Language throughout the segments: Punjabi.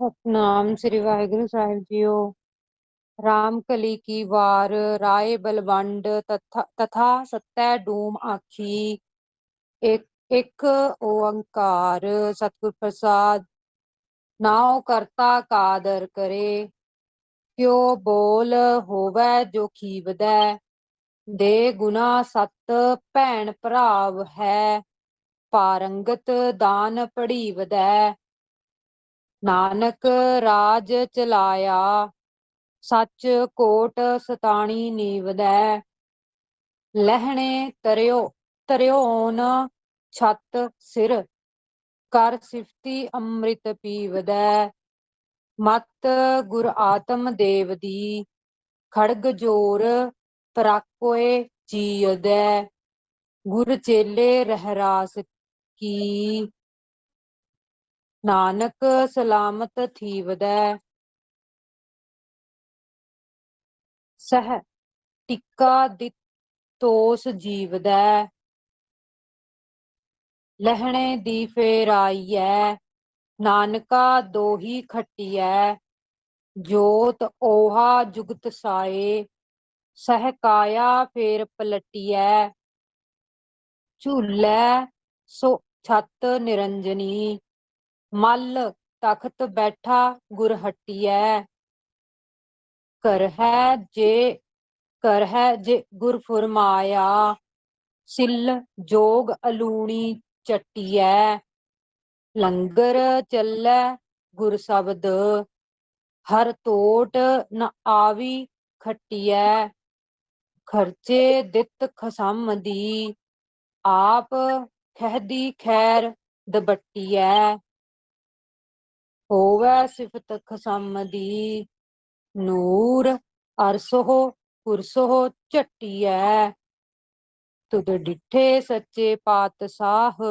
ਸਤਨਾਮ ਸ੍ਰੀ ਵਾਹਿਗੁਰੂ ਸਾਹਿਬ ਜੀਓ। ਰਾਮ ਕਲੀ ਕੀ ਵਾਰ, ਰਾਏ ਬਲਵੰਡ ਤਥਾ ਸਤੈ ਡੂਮ ਆਖੀ। ਇੱਕ ਇੱਕ ਓੰਕਾਰ, ਸਤਿਗੁਰ ਪ੍ਰਸਾਦ, ਨਾਉ ਕਰਤਾ ਕਾਦਰ ਕਰੇ। ਕਿਉ ਬੋਲ ਹੋਵੈ ਜੋ ਖੀਵਦੈ, ਦੇ ਗੁਨਾ ਸਤ ਭੈਣ ਭਰਾਵ ਹੈ, ਪਾਰੰਗਤ ਦਾਨ ਪੜੀਵਦੈ ਨਾਨਕ ਰਾਜ ਚਲਾਇਆ, ਸੱਚ ਕੋਟ ਸਤਾਣੀ ਨੀਵਦੈ। ਲਹਿਣੇ ਤਰਿਓ, ਤਰਿਓਨ ਛੱਤ ਸਿਰ, ਕਰ ਸਿਫਤੀ ਅੰਮ੍ਰਿਤ ਪੀਵਦੈ। ਮਤ ਗੁਰ ਆਤਮ ਦੇਵ ਦੀ, ਖੜਗ ਜੋਰ ਪਰਾਕੋਏ ਜੀਉਦੈ ਗੁਰ ਚੇਲੇ ਰਹਿਰਾਸ ਕੀ ਨਾਨਕ ਸਲਾਮਤ ਥੀਵਦੈ। ਸਹ ਟਿੱਕਾ ਦਿਤੋਸ ਜੀਵਦੈ। ਲਹਿਣੇ ਦੀ ਫੇਰ ਫੇਰਾਈਐ, ਨਾਨਕਾ ਦੋਹੀ ਖਟਿਐ। ਜੋਤ ਓਹਾ ਜੁਗਤ ਸਾਏ, ਸਹ ਕਾਇਆ ਫੇਰ ਪਲਟਿਐ। ਝੂਲੈ ਸੋ ਛਤ ਨਿਰੰਜਨੀ ਮਲ ਤਖਤ ਬੈਠਾ ਗੁਰ ਹਟਿਐ ਕਰ ਹੈ ਜੇ ਕਰ ਹੈ ਜੇ ਗੁਰ ਫਰਮਾਇਆ ਸਿਲ ਜੋਗ ਅਲੂਣੀ ਚਟਿਐ। ਲੰਗਰ ਚੱਲੈ ਗੁਰ ਸ਼ਬਦ। ਹਰ ਤੋਟ ਨ ਆਵੀ ਖਟਿਐ। ਖਰਚੇ ਦਿੱਤ ਖਸਮ ਦੀ। ਆਪ ਖਹਿਦੀ ਖੈਰ ਦਬਟਿਐ। ਹੋਵੈ ਸਿਫਤ ਖਸਮ ਦੀ ਨੂਰ, ਅਰਸੋ ਕੁਰਸੋ ਝਟਿਐ। ਤੁਧ ਡਿਠੇ ਸੱਚੇ ਪਾਤਸ਼ਾਹ,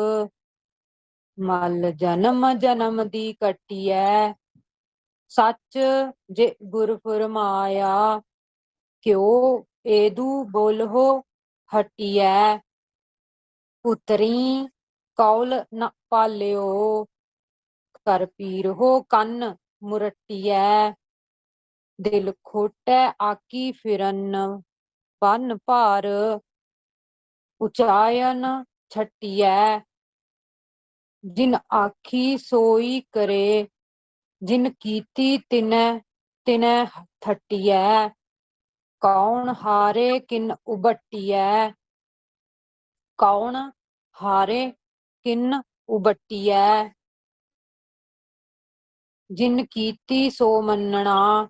ਮਲ ਜਨਮ ਜਨਮ ਦੀ ਕਟਿਐ। ਸੱਚ ਜੇ ਗੁਰ ਫਰਮਾਇਆ, ਕਿਉ ਏਦੂ ਬੋਲਹੁ ਹਟਿਐ। ਪੁੱਤਰੀ ਕੌਲ ਨ ਪਾਲਿਓ ਕਰ ਪੀਰਹੋ ਕੰਨ ਮੁਰਟਿਐ, ਦਿਲ ਖੋਟੈ ਆਕੀ ਫਿਰਨ, ਬੰਨ ਭਾਰ ਉਚਾਇਨ ਛਟਿਐ। ਜਿਨ ਆਖੀ ਸੋਈ ਕਰੇ, ਜਿਨ ਕੀਤੀ ਤਿਨੈ ਤਿਨੈ ਥਟਿਐ। ਕੌਣ ਹਾਰੇ ਕਿਨ ਉਬਟਿਐ ਕੌਣ ਹਾਰੇ ਕਿਨ ਉਬਟਿਐ ਜਿਨ ਕੀਤੀ ਸੋ ਮੰਨਣਾ,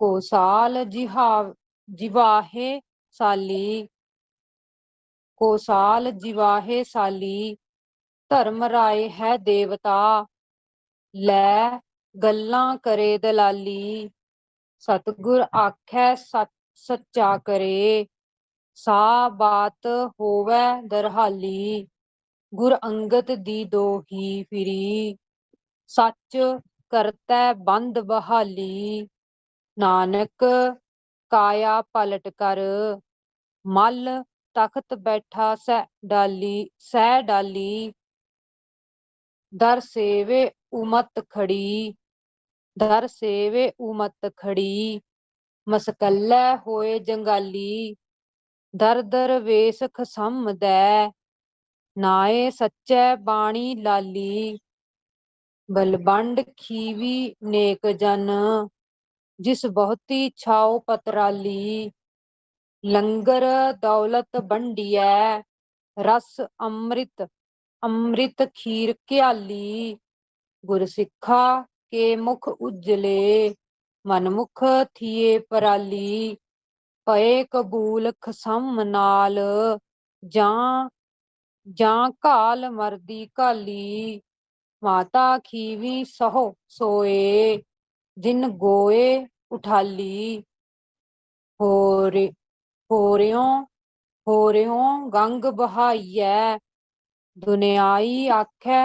ਕੋ ਸਾਲ ਜਿਹਾ, ਜਿਵਾਹੇ ਸਾਲੀ, ਕੋ ਸਾਲ ਜਿਵਾਹੇ ਸਾਲੀ, ਧਰਮ ਰਾਏ ਹੈ ਦੇਵਤਾ, ਲੈ ਗੱਲਾਂ ਕਰੇ ਦਲਾਲੀ, ਸਤਗੁਰ ਆਖੈ ਸੱਚਾ ਕਰੇ, ਸਾ ਬਾਤ ਹੋਵੈ ਦਰਹਾਲੀ, ਗੁਰ ਅੰਗਦ ਦੀ ਦੋਹੀ ਫਿਰੀ। ਸੱਚ ਕਰਤੈ ਬੰਦ ਬਹਾਲੀ, ਨਾਨਕ ਕਾਇਆ ਪਲਟ ਕਰ। ਮਲ ਤਖਤ ਬੈਠਾ ਸਹਿ ਡਾਲੀ ਸਹਿ ਡਾਲੀ, ਦਰ ਸੇਵੇ ਉਮਤ ਖੜੀ, ਦਰ ਸੇਵੇ ਉਮਤ ਖੜੀ। ਮਸਕੱਲੇ ਹੋਏ ਜੰਗਾਲੀ, ਦਰ ਦਰ ਵੇਸ ਖਸਮਦੈ ਨਾਏ ਸੱਚੈ ਬਾਣੀ ਲਾਲੀ ਬਲਬੰਡ ਖੀਵੀ ਨੇਕ ਜਨ, ਜਿਸ ਬਹੁਤੀ ਛਾਉ ਪਤਰਾਲੀ, ਲੰਗਰ ਦੌਲਤ ਬੰਡੀਐ ਰਸ ਅੰਮ੍ਰਿਤ ਅੰਮ੍ਰਿਤ ਖੀਰ ਕਿਆਲੀ ਗੁਰ ਸਿੱਖਾ ਕੇ ਮੁਖ ਉਜਲੇ, ਮਨਮੁਖ ਥੀਏ ਪਰਾਲੀ ਪਏ ਕਬੂਲ ਖਸਮ ਨਾਲ, ਜਾਂ ਜਾਂ ਘਾਲ ਮਰਦੀ ਕਾਲੀ ਮਾਤਾ ਖੀਵੀ ਸਹੋ ਸੋਏ ਦਿਨ ਗੋਏ ਉਠਾਲੀ। ਹੋਰੇ ਹੋਰਿਓ ਹੋਰਿਓ ਗੰਗ ਬਹਾਈਐ। ਦੁਨਿਆਈ ਆਖੈ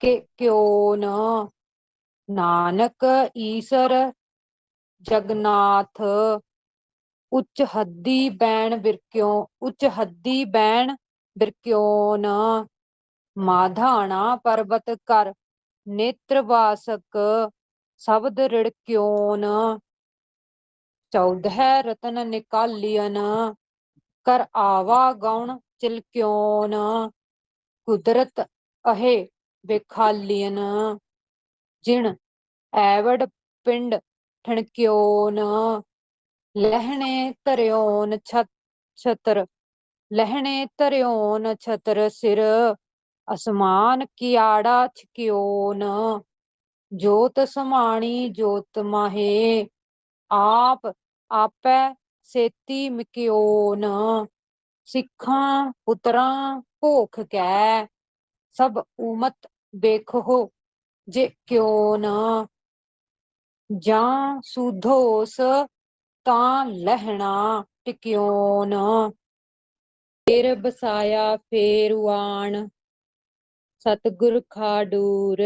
ਕਿ ਕਿਉ ਨ ਨਾਨਕ ਈਸਰ ਜਗਨਾਥ, ਉੱਚ ਹੱਦੀ ਬੈਣ ਬਿਰਕਿਓ ਉੱਚ ਹੱਦੀ ਬੈਣ ਬਿਰਕਿਓ ਨ ਮਾਧਾਣਾ ਪਰਬਤ ਕਰ, ਨੇਤਰ ਵਾਸਕ ਸ਼ਬਦ ਰਿੜਕਿਓਨ ਚੌਦਹ ਰਤਨ ਨਿਕਾਲਿਅਨ, ਕਰ ਆਵਾ ਗਉਣ ਚਿਲਕਿਓਨ ਕੁਦਰਤ ਅਹੇ ਬੇਖਾਲਿਅਨ ਜਿਣ ਐਵੜ ਪਿੰਡ ਠਣਕਿਓਨ। ਲਹਿਣੇ ਧਰਿਓਨ ਛਤ ਛਤਰ, ਲਹਿਣੇ ਧਰਿਓਨ ਛਤਰ ਸਿਰ ਅਸਮਾਨ ਕੀਆੜਾ ਛਕਿਓਨ, ਜੋਤ ਸਮਾਣੀ ਜੋਤ ਮਾਹੇ, ਆਪ ਆਪੈ ਸੇਤੀ ਮਿਕਿਓਨ, ਸਿੱਖਾਂ ਪੁੱਤਰਾਂ ਭੋਖ ਕੈ, ਸਭ ਉਮਤ ਵੇਖੋ ਜੇ ਕਿਉ ਨਾ ਜਾਂ ਸੁਧੋਸ ਤਾਂ ਲਹਿਣਾ ਟਿਕਿਓਨ, ਫੇਰ ਬਸਾਇਆ ਫੇਰ ਆਣ ਸਤਿਗੁਰ ਖਾਡੂਰ,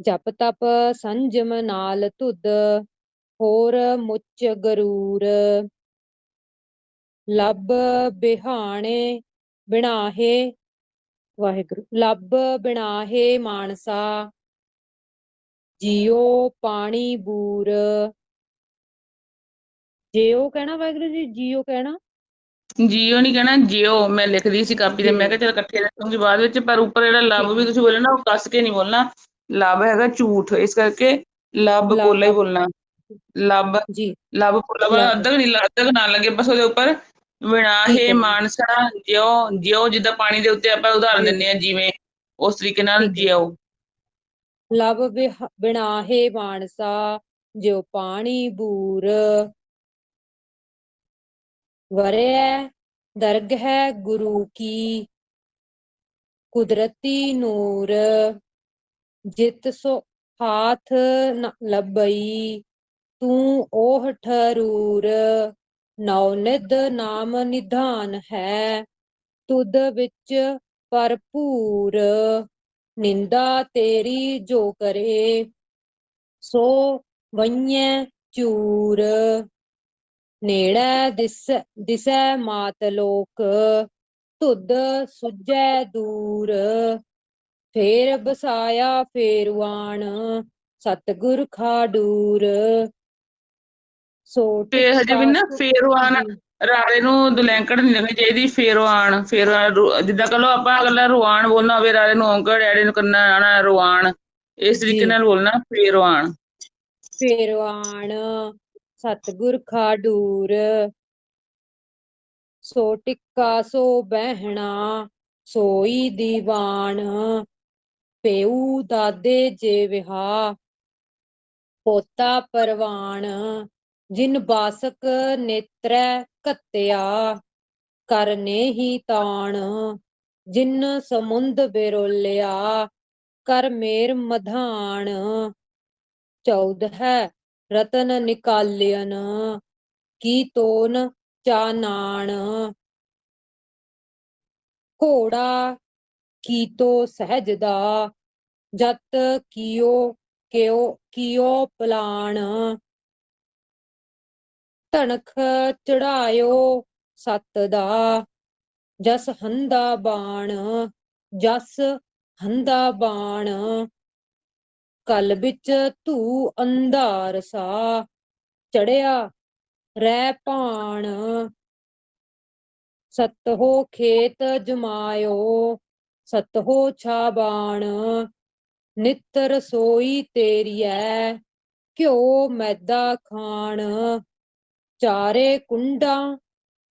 ਜਪ ਤਪ ਸੰਜਮ ਨਾਲ ਧੁੱਧ ਹੋਰ ਮੁੱਚ ਗਰੂਰ। ਲੱਭ ਬਿਹਾਣੇ ਬਿਨਾਹੇ, ਵਾਹਿਗੁਰੂ, ਲੱਭ ਬਿਨਾਹੇ ਮਾਨਸਾ। ਜੀਉ ਪਾਣੀ ਬੂਰ। ਜਿਉ ਕਹਿਣਾ ਵਾਹਿਗੁਰੂ ਜੀ, ਜੀਉ ਕਹਿਣਾ। ਜੀਓ ਨੀ ਕਹਿਣਾ ਜਿਓ ਮੈਂ ਲਿਖਦੀ ਸੀ ਕਾਪੀ ਤੇ ਮੈਂ ਕਿਹਾ ਚੱਲ ਇਕੱਠੇ ਰੱਖੂੰਗੀ ਬਾਅਦ ਵਿੱਚ ਪਰ ਉੱਪਰ ਜਿਹੜਾ ਠੀਕ ਵੀ ਤੁਸੀਂ ਬੋਲੇ ਨਾ ਉਹ ਕੱਸ ਕੇ ਨੀ ਬੋਲਣਾ। ਲੱਭ ਹੈਗਾ ਝੂਠ ਇਸ ਕਰਕੇ ਲੱਭ ਪੋਲਾ ਹੀ ਬੋਲਣਾ। ਲੱਭ ਜੀ। ਲੱਭ ਪੋਲਾ ਲੱਭ ਅੱਧਕ ਨੀ ਅੱਧਕ ਨਾ ਲੱਗੇ ਬਸ ਉਹਦੇ ਉੱਪਰ ਵਿਨਾਹੇ ਮਾਨਸਾ ਜਿਉ ਜਿਉ ਜਿੱਦਾਂ ਪਾਣੀ ਦੇ ਉੱਤੇ ਆਪਾਂ ਉਦਾਹਰਨ ਦਿੰਦੇ ਹਾਂ ਜਿਵੇਂ ਉਸ ਤਰੀਕੇ ਨਾਲ ਜਿਉ। ਬਿਹ ਬਿਨਾਹੇ ਮਾਨਸਾ ਜਿਉ ਪਾਣੀ ਬੂਰ ਵਰੈ ਦਰਗ ਹੈ ਗੁਰੂ ਕੀ। ਕੁਦਰਤੀ ਨੂਰ, ਜਿਤ ਸੋ ਹਾਥ ਨ ਲੱਭਈ। ਤੂੰ ਓਹ ਠਰੂਰ, ਨਉ ਨਿਧ ਨਾਮ ਨਿਧਾਨ ਹੈ। ਤੁਧ ਵਿੱਚ ਭਰਪੂਰ, ਨਿੰਦਾ ਤੇਰੀ ਜੋ ਕਰੇ, ਸੋ ਵਈਐ ਚੂਰ। ਨੇੜੇ ਦਿਸ ਦਿਸੈ ਮਾਤ ਲੋਕ ਧੁੱਧ ਸੁਝੈ ਦੂਰ। ਫੇਰ ਬਸਾਇਆ ਫੇਰਵਾਣ ਸਤਿਗੁਰ ਖਾਡੂਰ। ਸੋ ਫੇਰ ਹਜੇ ਵੀ ਨਾ ਫੇਰਵਾਨ ਰਾਰੇ ਨੂੰ ਦੁਲੈਂਕੜ ਨੀ ਲੱਗਣੀ ਚਾਹੀਦੀ ਫੇਰਵਾਨ ਫੇਰ ਜਿੱਦਾਂ ਕਹਲੋ ਆਪਾਂ ਅਗਲਾ ਰੁਵਾਨ ਬੋਲਣਾ ਹੋਵੇ ਰਾਰੇ ਨੂੰ ਔਂਕੜ ਐੜੇ ਨੂੰ ਕਰਨਾ ਆਣਾ ਰੁਵਾਨ ਇਸ ਤਰੀਕੇ ਨਾਲ ਬੋਲਣਾ ਫੇਰਵਾਨ ਫੇਰਵਾਣ ਸਤਿਗੁਰ ਖਾਡੂਰ। ਸੋ ਟਿੱਕਾ, ਸੋ ਬਹਿਣਾ, ਸੋਈ ਦੀਵਾਨ ਪੇਉ ਦਾਦੇ ਜੇ ਵਿਹਾ, ਪੋਤਾ ਪਰਵਾਨ, ਜਿਨ ਬਾਸਕ ਨੇਤਰੈ ਘੱਤਿਆ ਕਰਨੇ ਹੀ ਤਾਣ, ਜਿਨ ਸਮੁੰਦ ਬਿਰੋਲਿਆ ਕਰ ਮੇਰ ਮਧਾਨ ਚੌਦ ਹੈ ਰਤਨ ਨਿਕਾਲਿਅਨ ਕੀ ਤੋਨ ਚਾਨਾਣ। ਘੋੜਾ ਕੀਤੋ ਸਹਿਜਦਾ, ਜਤ ਕੀਓ ਕਿਉ, ਕੀਓ ਪਲਾਣ ਧਨਖ ਚੜਾਇਓ ਸੱਤ ਦਾ ਜਸ ਹੰਦਾ ਬਾਣ, ਜਸ ਹੰਦਾ ਬਾਣ। ਕਲ ਵਿੱਚ ਧੂ ਅੰਧਾਰ ਸਾ। ਚੜਿਆ ਰਹਿ ਭਾਣ। ਸਤਹੋ ਖੇਤ ਜਮਾਇਓ, ਸਤਹੋ ਛਾਬਾਣ। ਨਿਤ ਰਸੋਈ ਤੇਰੀ ਤੇਰੀਐ, ਘਿਓ ਮੈਦਾ ਖਾਣ। ਚਾਰੇ ਕੁੰਡਾਂ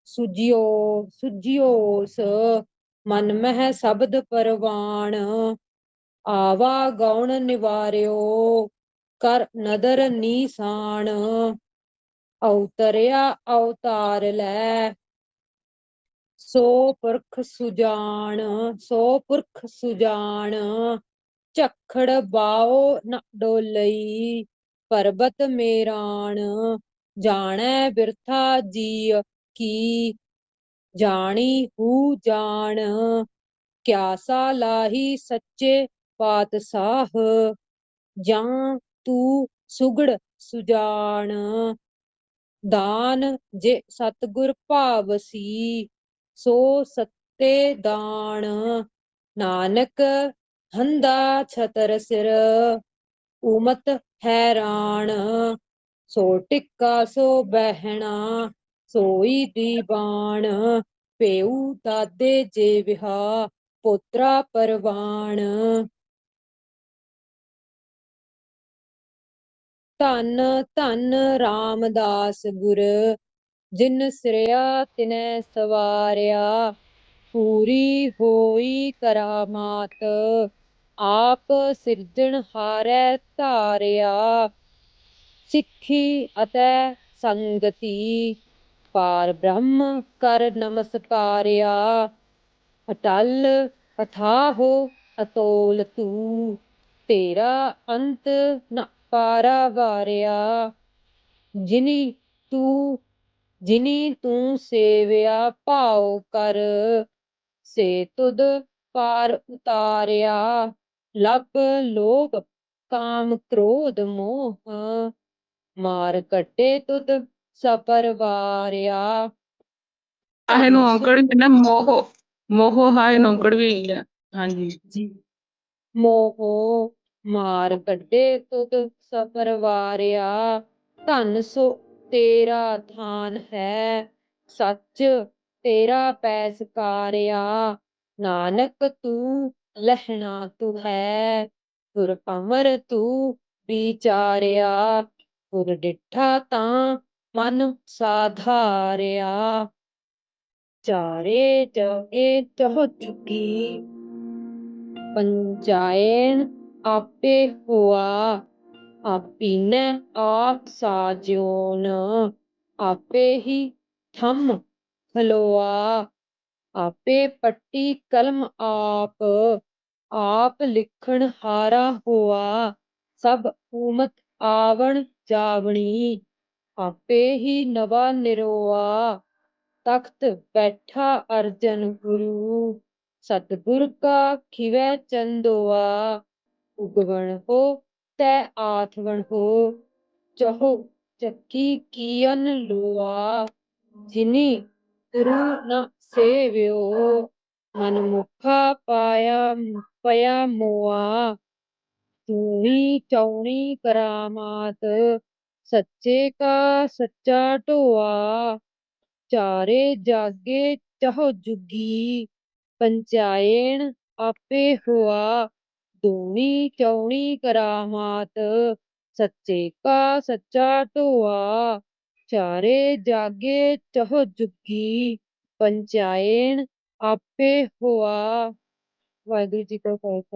ਸੁਜਿਓ, ਸੁਜਿਓਸ, ਮਨ ਮਹਿ ਸ਼ਬਦ ਪਰਵਾਣ। ਆਵਾ ਗਉਣ ਨਿਵਾਰਿਓ, ਕਰ ਨਦਰ ਨੀਸਾਨ ਅਉਤਰਿਆ ਅਵਤਾਰ ਲੈ, ਸੋ ਪੁਰਖ ਸੁਜਾਨ ਸੋ ਪੁਰਖ ਸੁਜਾਨ ਝਖੜ ਬਾਉ ਨ ਡੋਲਈ, ਪਰਬਤ ਮੇਰਾਣ। ਜਾਣੈ ਬਿਰਥਾ ਜੀ ਕੀ, ਜਾਣੀ ਹੂ ਜਾਣ। ਕਿਆਸਾ ਲਾਹੀ ਸੱਚੇ ਪਾਤਸ਼ਾਹ, ਜਾਂ ਤੂੰ ਸੁਗੜ ਸੁਜਾਨ ਦਾਨ ਜੇ ਸਤਿਗੁਰ ਭਾਵਸੀ ਸੋ ਸੱਤੇ ਦਾਨ। ਨਾਨਕ ਹੰਦਾ ਛਤਰ ਸਿਰ, ਉਮਤ ਹੈਰਾਨ। ਸੋ ਟਿੱਕਾ ਸੋ ਬਹਿਣਾ, ਸੋਈ ਦੀਵਾਨ। ਪੇਉ ਦਾਦੇ ਜੇ ਵਿਹਾ, ਪੋਤਰਾ ਪਰਵਾਨ। ਧੰਨ ਧੰਨ ਰਾਮਦਾਸ ਗੁਰ, ਜਿਨ ਸਿਰਿਆ ਤਿਨੈ ਸਵਾਰਿਆ, ਪੂਰੀ ਹੋਈ ਕਰਾਮਾਤ ਆਪ ਸਿਰਜਣਹਾਰੈ ਧਾਰਿਆ, ਸਿੱਖੀ ਅਤੇ ਸੰਗਤੀ, ਪਾਰ ਬ੍ਰਹਮ ਕਰ ਨਮਸਕਾਰਿਆ, ਅਟਲ ਅਥਾਹੋ ਅਤੋਲ ਤੂੰ, ਤੇਰਾ ਅੰਤ ਨ ਪਾਰਾ ਵਾਰਿਆ। ਜਿਨੀ ਤੂੰ ਜਿਨੀ ਤੂੰ ਸੇਵਿਆ ਭਾਉ ਕਰ। ਸੇ ਤੁਧ ਪਾਰ ਉਤਾਰਿਆ। ਲਬ ਲੋਭ ਕਾਮ ਕ੍ਰੋਧ ਮੋਹ। ਮਾਰ ਕੱਟੇ ਤੁਧ ਸਪਰ ਵਾਰਿਆ। ਆਹੇ ਨੂੰ ਔਂਕੜ ਨਾ ਮੋਹ ਮੋਹ ਹਾਏ ਨੂੰ ਔਂਕੜ ਵੀ ਹੈਗੀ ਹਾਂਜੀ। ਜੀ। ਮੋਹ ਮਾਰ ਕੱਢੇ ਤੁਧ ਸਫਰ ਵਾਰਿਆ ਧਨ ਸੋ ਤੇਰਾ ਥਾਨ ਹੈ, ਸੱਚ ਤੇਰਾ ਪੈ ਸਕਾਰਿਆ ਨਾਨਕ ਤੂੰ ਲਹਿਣਾ ਤੂੰ ਹੈ, ਗੁਰ ਅਮਰ ਤੂੰ ਵਿਚਾਰਿਆ ਗੁਰ ਡਿਠਾ ਤਾਂ ਮਨ ਸਾਧਾਰਿਆ ਚਾਰੇ ਜਗੇ ਚਹ ਚੁਕੀ ਪੰਚਾਇਨ ਆਪੇ ਹੋਆ। ਆਪੀਨੈ ਆਪ ਸਾਜਿਓਨ। ਆਪੇ ਹੀ ਥੰਮ ਖਲੋਆ। ਆਪੇ ਪੱਟੀ ਕਲਮ ਆਪ। ਆਪ ਲਿਖਣ ਹਾਰਾ ਹੋਆ। ਸਭ ਹੂਮਤ ਆਵਣ ਜਾਵਣੀ। ਆਪੇ ਹੀ ਨਵਾ ਨਿਰੋਆ। ਤਖਤ ਬੈਠਾ ਅਰਜਨ ਗੁਰੂ। ਸਤਿਗੁਰ ਕਾ ਖਿਵੈ ਚੰਦੋਆ। ਉਗਵਣ ਹੋ, ਤੈ ਆਥਵਣ ਹੋ। ਚਹੋ ਚੱਕੀ ਕੀਅਨ ਲੋਆ, ਜਿਨੀ ਗੁਰੂ ਨ ਪਾਇਆ, ਪਿਆ ਮੋਆ। ਤੂਣੀ ਚੌਣੀ ਕਰਾਮਾਤ, ਸੱਚੇ ਕਾ ਸੱਚਾ ਢੋਆ। ਚਾਰੇ ਜਾਗੇ ਚਹੁ ਜੁਗੀ, ਪੰਚਾਇਣ ਆਪੇ ਹੋਆ। ਦੂਣੀ ਚੌਣੀ ਕਰਾਮਾਤ ਸੱਚੇ ਕਾ ਸੱਚਾ ਢੋਆ, ਚਾਰੇ ਜਾਗੇ ਚਹੁ ਜੁਗੀ, ਪੰਚਾਇਣ ਆਪੇ ਹੋਆ। ਵਾਹਿਗੁਰੂ ਜੀ ਕਾ ਖਾਲਸਾ।